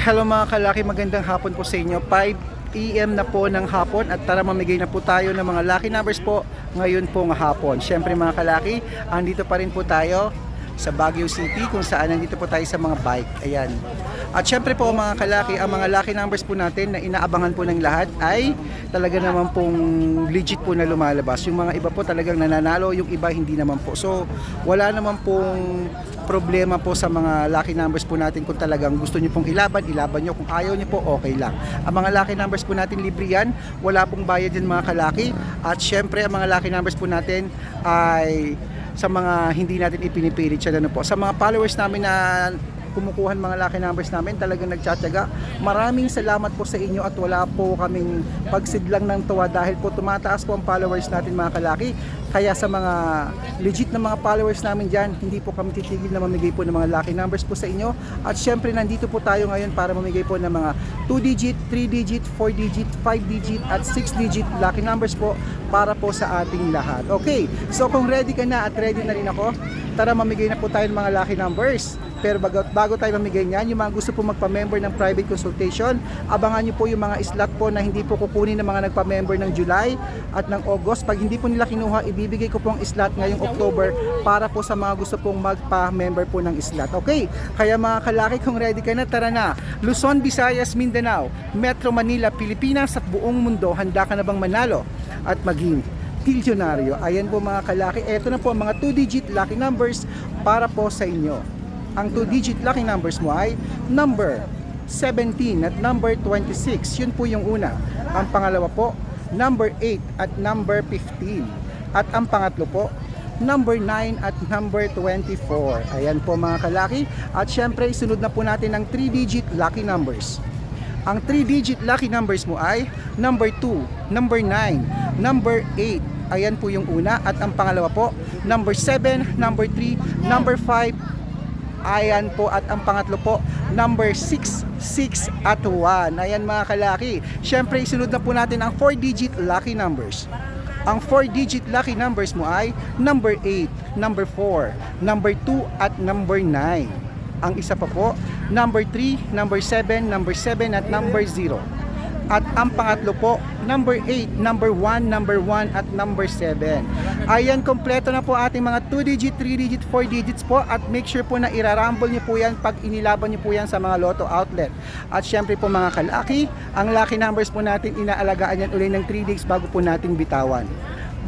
Hello mga kalaki, magandang hapon po sa inyo. 5 AM na po ng hapon at tara mamigay na po tayo ng mga lucky numbers po ngayon pong hapon. Siyempre mga kalaki, andito pa rin po tayo sa Baguio City kung saan nandito po tayo sa mga bike. Ayan. At syempre po mga kalaki, ang mga lucky numbers po natin na inaabangan po ng lahat ay talaga naman pong legit po na lumalabas. Yung mga iba po talagang nananalo, yung iba hindi naman po. So wala naman pong problema po sa mga lucky numbers po natin kung talagang gusto niyo pong ilaban, ilaban niyo. Kung ayaw niyo po, okay lang. Ang mga lucky numbers po natin libre yan, wala pong bayad yan mga kalaki. At syempre ang mga lucky numbers po natin ay sa mga hindi natin ipinipilit siya ano po. Sa mga followers namin na kumukuha ng mga lucky numbers namin, talagang nagtsatsaga. Maraming salamat po sa inyo at wala po kaming pagsidlang ng tuwa dahil po tumataas po ang followers natin mga kalaki. Kaya sa mga legit na mga followers namin dyan, hindi po kami titigil na mamigay po ng mga lucky numbers po sa inyo. At syempre nandito po tayo ngayon para mamigay po ng mga 2 digit, 3 digit, 4 digit, 5 digit at 6 digit lucky numbers po para po sa ating lahat. Okay, so kung ready ka na at ready na rin ako, tara mamigay na po tayo ng mga lucky numbers. Pero bago, bago tayo mamigay niyan, yung mga gusto po magpa-member ng private consultation, abangan nyo po yung mga slot po na hindi po kukunin ng mga nagpa-member ng July at ng August. Pag hindi po nila kinuha, ibibigay ko po ang slot ngayong October para po sa mga gusto pong magpa-member po ng slot. Okay? Kaya mga kalaki, kung ready ka na, tara na. Luzon, Visayas, Mindanao, Metro Manila, Pilipinas at buong mundo, handa ka na bang manalo at maging bilyonaryo? Ayan po mga kalaki. Ito na po ang mga 2-digit lucky numbers para po sa inyo. Ang 2-digit lucky numbers mo ay number 17 at number 26. Yun po yung una. Ang pangalawa po, number 8 at number 15. At ang pangatlo po, number 9 at number 24. Ayan po mga kalaki. At syempre, sunod na po natin ang 3-digit lucky numbers. Ang 3-digit lucky numbers mo ay number 2, number 9, number 8. Ayan po yung una. At ang pangalawa po, number 7, number 3, number 5, Ayan po at ang pangatlo po, number 6, 6 at 1. Ayan mga kalaki. Siyempre, isunod na po natin ang 4-digit lucky numbers. Ang 4-digit lucky numbers mo ay number 8, number 4, number 2 at number 9. Ang isa pa po, number 3, number 7, number 7 at number 0. At ang pangatlo po, number 8, number 1, number 1 at number 7. Ayan, kompleto na po ating mga 2 digit, 3 digit, 4 digits po at make sure po na irarumble niyo po yan pag inilaban niyo po yan sa mga lotto outlet. At syempre po mga kalaki, ang lucky numbers po natin inaalagaan yan uli ng 3 days bago po nating bitawan.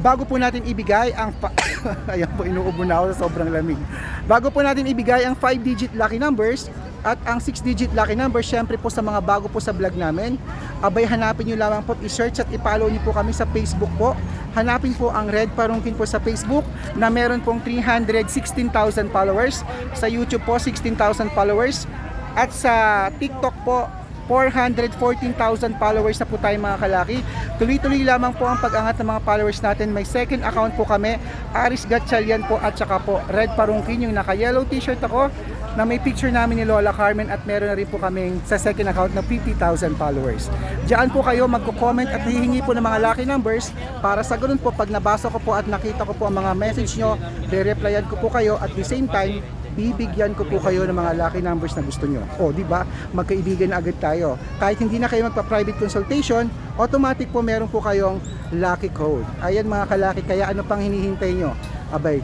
Bago po natin ibigay ang Ayan po, inuubo na ako sa sobrang lamig. Bago po natin ibigay ang 5 digit lucky numbers, at ang 6-digit lucky number, syempre po sa mga bago po sa vlog namin, abay hanapin nyo lamang po, i-search at i-follow nyo po kami sa Facebook po. Hanapin po ang Red Parungkin po sa Facebook na meron pong 316,000 followers. Sa YouTube po, 16,000 followers. At sa TikTok po, 414,000 followers na po tayo mga kalaki. Tuloy-tuloy lamang po ang pag-angat ng mga followers natin. May second account po kami, Aris Gatchalian po at saka po Red Parungkin, yung naka-yellow t-shirt ako na may picture namin ni Lola Carmen at meron na rin po kaming sa second account na 50,000 followers. Diyan po kayo magko-comment at hihingi po ng mga lucky numbers para sa ganun po pag nabasa ko po at nakita ko po ang mga message nyo, re-replyan ko po kayo at the same time bibigyan ko po kayo ng mga lucky numbers na gusto nyo. O, di ba? Magkaibigan na agad tayo. Kahit hindi na kayo magpa-private consultation, automatic po meron po kayong lucky code. Ayan mga kalaki, kaya ano pang hinihintay nyo? Abay,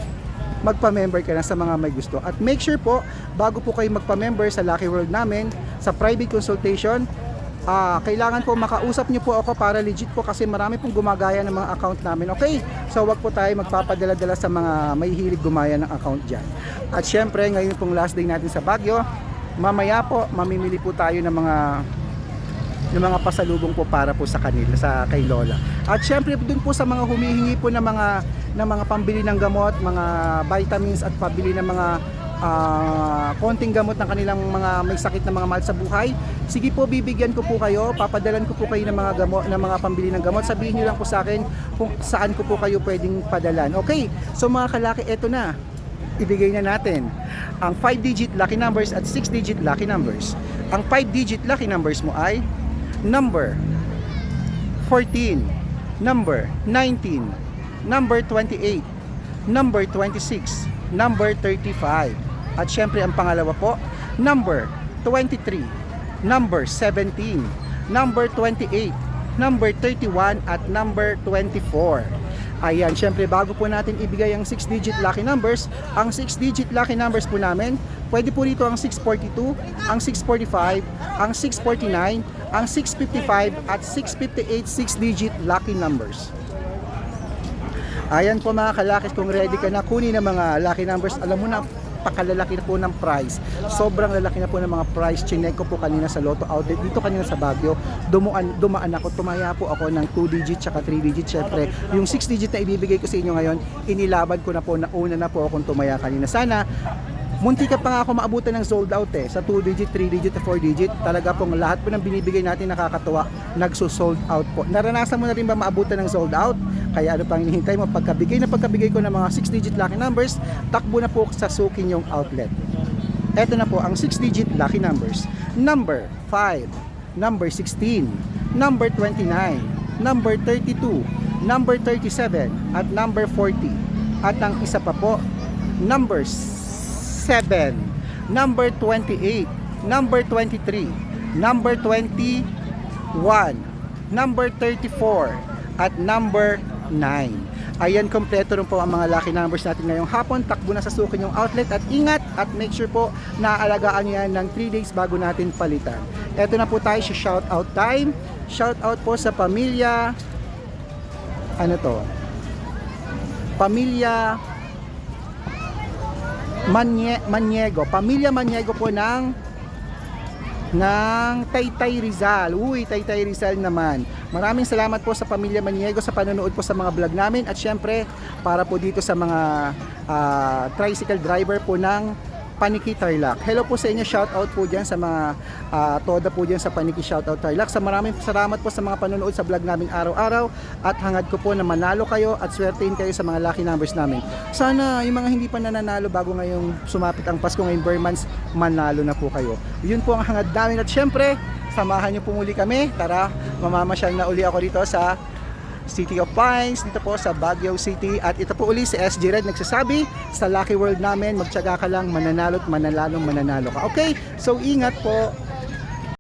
magpa-member ka na sa mga may gusto. At make sure po, bago po kayo magpa-member sa Lucky World namin, sa private consultation, ah kailangan po makausap niyo po ako para legit po kasi marami pong gumagaya ng mga account namin. Okay? So wag po tayo magpapadala-dala sa mga may hilig gumaya ng account dyan. At syempre, ngayon pong last day natin sa Baguio, mamaya po, mamimili po tayo ng mga ng mga pasalubong po para po sa kanila sa kay Lola. At syempre dun po sa mga humihingi po ng mga ng mga pambili ng gamot, mga vitamins at pabili ng mga ah, konting gamot ng kanilang mga may sakit na mga mahal sa buhay. Sige po, bibigyan ko po kayo, papadalan ko po kayo ng mga gamot, ng mga pambili ng gamot. Sabihin niyo lang po sa akin kung saan ko po kayo pwedeng padalan. Okay? So mga kalaki, eto na ibigay na natin ang 5-digit lucky numbers at 6-digit lucky numbers. Ang 5-digit lucky numbers mo ay number 14, number 19, number 28, number 26, number 35. At syempre ang pangalawa po, number 23, number 17, number 28, number 31 at number 24. Ayan, syempre bago po natin ibigay ang 6-digit lucky numbers, ang 6-digit lucky numbers po namin, pwede po rito ang 642, ang 645, ang 649, ang 655 at 658 6-digit lucky numbers. Ayan po mga kalakis, kung ready ka na kunin ng mga lucky numbers, alam mo na pakalalaki na po ng price. Sobrang lalaki na po ng mga price. Chinek ko po kanina sa Lotto Outlet. Dito kanina sa Baguio, dumaan, dumaan ako. Tumaya po ako ng 2 digit tsaka 3 digit. Syempre, yung 6 digit na ibibigay ko sa inyo ngayon, inilaban ko na po na una na po akong tumaya kanina. Sana Munti ka pa nga ako maabutan ng sold out eh. Sa 2 digit, 3 digit, 4 digit. Talaga pong lahat po ng binibigay natin nakakatuwa. Nagso-sold out po. Naranasan mo na rin ba maabutan ng sold out? Kaya ano pang hinihintay mo? Pagkabigay na pagkabigay ko ng mga 6 digit lucky numbers, takbo na po sa sukin yung outlet. Ito na po ang 6 digit lucky numbers. Number 5, number 16, number 29, number 32, number 37, at number 40. At ang isa pa po, number 7, number 28, number 23, number 21, number 34, at number 9. Ayan, kompleto rin po ang mga lucky numbers natin ngayong hapon. Takbo na sa sukin yung outlet at ingat at make sure po na aalagaan nyo yan ng 3 days bago natin palitan. Eto na po tayo sa shout out time. Shout out po sa pamilya ano to? Pamilya Manye, Maniego. Pamilya Maniego po ng ng Taytay Rizal. Uy, Taytay Rizal naman. Maraming salamat po sa Pamilya Maniego sa panonood po sa mga vlog namin at syempre para po dito sa mga ah, tricycle driver po ng Paniki Tarlac. Hello po sa inyo, shout out po dyan sa mga ah, toda po dyan sa Paniki Shout Out Tarlac. Sa maraming salamat po sa mga panonood sa vlog namin araw-araw at hangad ko po na manalo kayo at swertein kayo sa mga lucky numbers namin. Sana yung mga hindi pa nananalo bago ngayong sumapit ang Pasko ngayong bare manalo na po kayo. Yun po ang hangad namin at syempre, samahan niyo po muli kami. Tara, mamamasyal na uli ako dito sa City of Pines, dito po sa Baguio City. At ito po uli si SG Red nagsasabi, sa Lucky World namin, magtyaga ka lang, mananalo't manalalong mananalo ka. Okay? So ingat po.